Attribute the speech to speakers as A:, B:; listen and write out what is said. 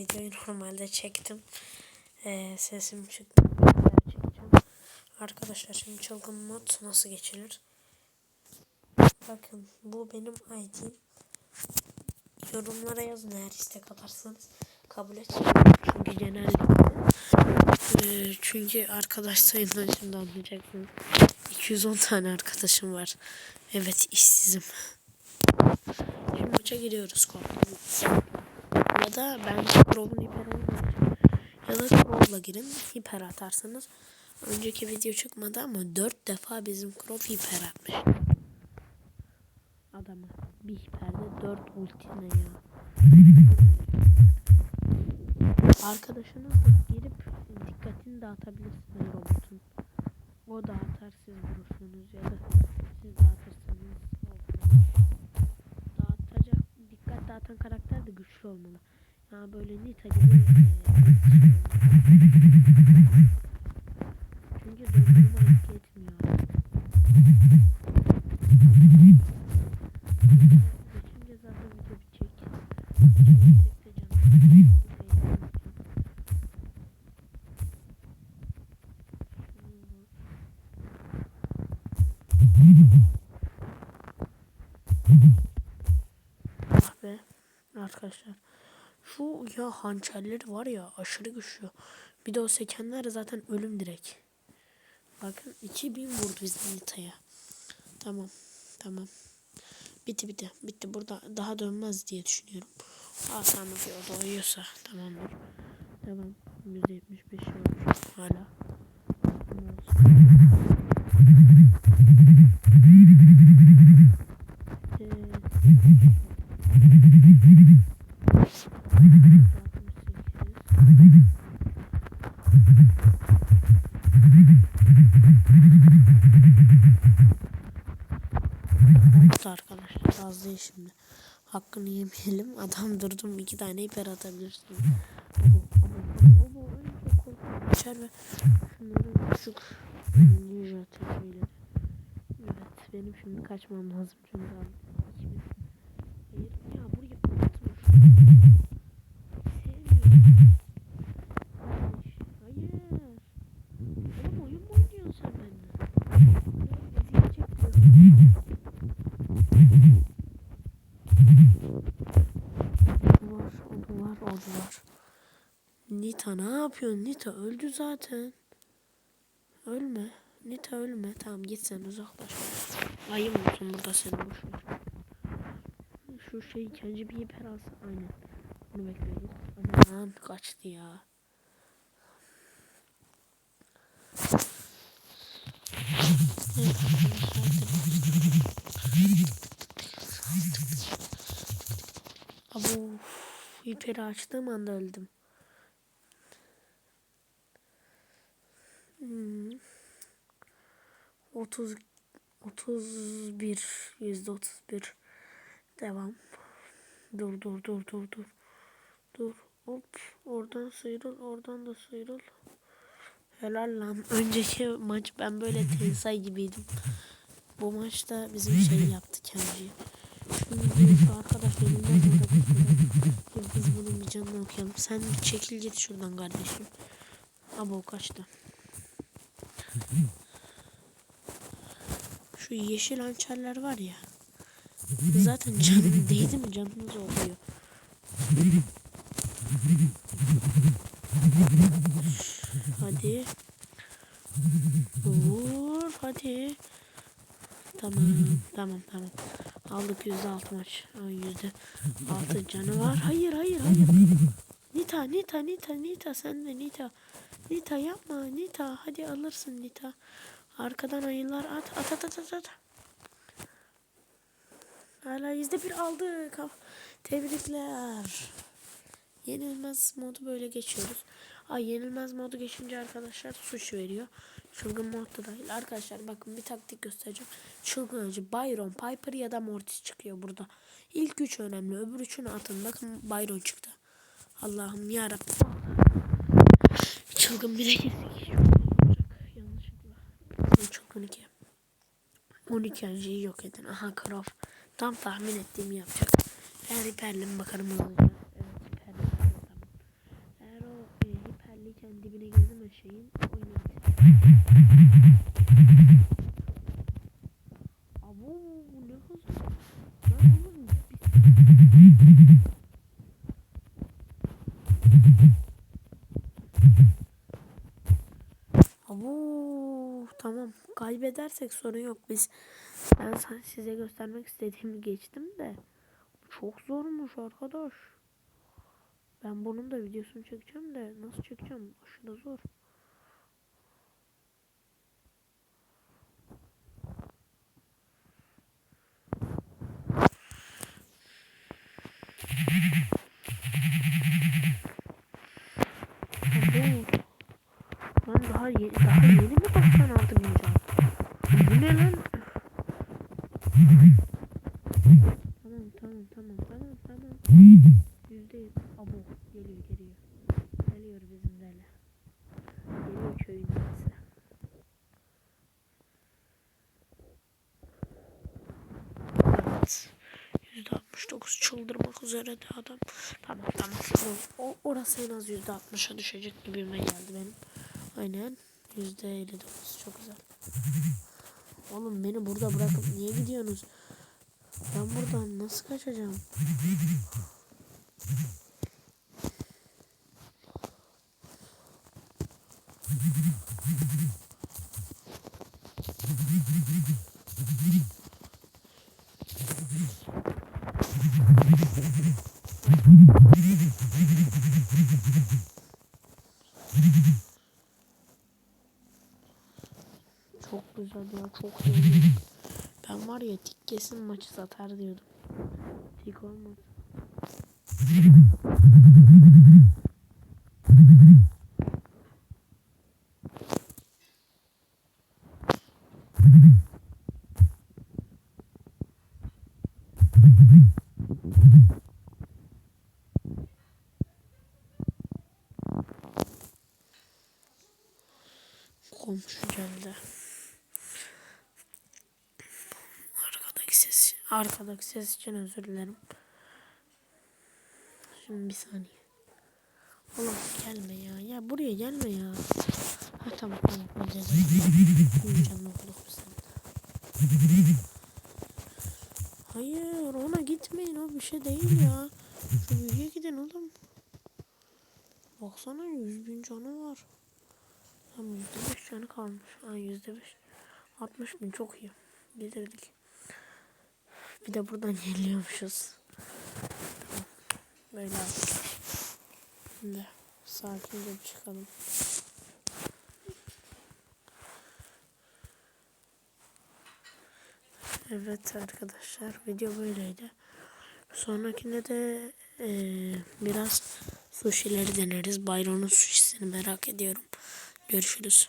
A: videoyu normalde çektim. Ee, sesim çıktı. Arkadaşlar şimdi çılgın mod nasıl geçilir? Bakın bu benim ID'm. Yorumlara yazın eğer istek atarsanız kabul et. Çünkü genellikle e, çünkü arkadaş sayımdan şimdi anlayacaksınız. 210 tane arkadaşım var. Evet işsizim. Şimdi maça giriyoruz korktum. Da ben Crow'un hiper olmayacağım. Ya da Crow'la girin hiper atarsanız. Önceki video çıkmadı ama 4 defa bizim Crow hiper atmış. Adama bir hiperde 4 ultine ya. Arkadaşınızla girip dikkatini dağıtabilirsiniz robotun. O dağıtar siz vurursunuz ya da siz dağıtırsanız o dağıtacak dikkat dağıtan karakter de güçlü olmalı. Yani böyle Nita Çünkü dondurma etki etmiyor. Geçince zaten video bitecek. Canım. Ah arkadaşlar. Şu ya hançerleri var ya aşırı güçlü. Bir de o sekenler zaten ölüm direkt. Bakın 2000 vurdu bizim Nita'ya. Tamam. Tamam. Bitti bitti. Bitti. Burada daha dönmez diye düşünüyorum. Aa tamam ki o da uyuyorsa. Tamamdır. Tamam. 175 arkadaşlar az değil şimdi. Hakkını yemeyelim. Adam durdum iki tane hiper atabilirsin. Geçer ve şunları küçük ninja tekmeyle. Evet benim şimdi kaçmam lazım çünkü abi. Ya buraya atma Nita ne yapıyorsun? Nita öldü zaten. Ölme. Nita ölme. Tamam git sen uzaklaş. Ayım olsun burada seni boşver. Şu şey kendi bir hiper alsın. Aynen. Bunu bekliyoruz. Aman kaçtı ya. Abu hiperi açtığım anda öldüm. 30 31 yüzde 31 devam. Dur dur dur dur dur. Dur hop oradan sıyrıl oradan da sıyrıl. Helal lan. Önceki maç ben böyle Tensay gibiydim. Bu maçta bizim şey yaptı kendi. Şimdi arkadaş burada Biz bunun bir canını okuyalım. Sen çekil git şuradan kardeşim. Abo kaçtı. Şu yeşil hançerler var ya. Zaten canım değdi mi canınız oluyor. Hadi. Vur hadi. Tamam tamam tamam. Aldık yüzde altı maç. Yüzde altı canı var. Hayır hayır hayır. Nita Nita Nita Nita sen de Nita. Nita yapma Nita. Hadi alırsın Nita. Arkadan ayılar at at at at at. at. Hala yüzde bir aldık. Tebrikler. Yenilmez modu böyle geçiyoruz. Ay yenilmez modu geçince arkadaşlar suç veriyor. Çılgın mod da dahil. Arkadaşlar bakın bir taktik göstereceğim. Çılgın acı Byron, Piper ya da Mortis çıkıyor burada. İlk üç önemli. Öbür üçünü atın. Bakın Byron çıktı. Allah'ım yarabbim. Çılgın bir bile geliyor. 12. 12 önceyi yok edin. Aha Krov. Tam tahmin ettiğimi yapacak. Eğer hiperlim bakarım olacak. Evet hiperlim. Eğer o e, hiperliyken dibine girdim şeyin oynayacak. Kaybedersek sorun yok biz ben size göstermek istediğimi geçtim de çok zormuş arkadaş. Ben bunun da videosunu çekeceğim de nasıl çekeceğim aşırı zor. Lan daha, ye daha yeni ne lan? Tamam tamam tamam tamam tamam. Yüzde yüz. Abo geliyor geliyor. Geliyor bizim deli. Geliyor köyün delisi. Evet. Yüzde altmış dokuz çıldırmak üzere de adam. Tamam tamam. tamam. O, orası en az yüzde altmışa düşecek gibime geldi benim. Aynen. Yüzde elli dokuz. Çok güzel. Oğlum beni burada bırakıp niye gidiyorsunuz? Ben buradan nasıl kaçacağım? Çok güzel ya çok iyi. Ben var ya tik kesin maçı satar diyordum. Tik olmadı. Komşu geldi. Arkadaki ses, arkadaki ses için özür dilerim. Şimdi bir saniye. Oğlum gelme ya. Ya buraya gelme ya. Ha tamam tamam. Seninle. Hayır ona gitmeyin o bir şey değil ya. Şu büyüye gidin oğlum. Baksana yüz bin canı var. Tam yüzde beş canı kalmış. Ha yüzde beş. 60 bin çok iyi. Bitirdik. Bir de buradan yeniliyormuşuz. Tamam. Böyle. Şimdi sakince çıkalım. Evet arkadaşlar video böyleydi. Sonrakinde de eee, biraz sushi'leri deneriz. Byron'un sushi'sini merak ediyorum. Görüşürüz.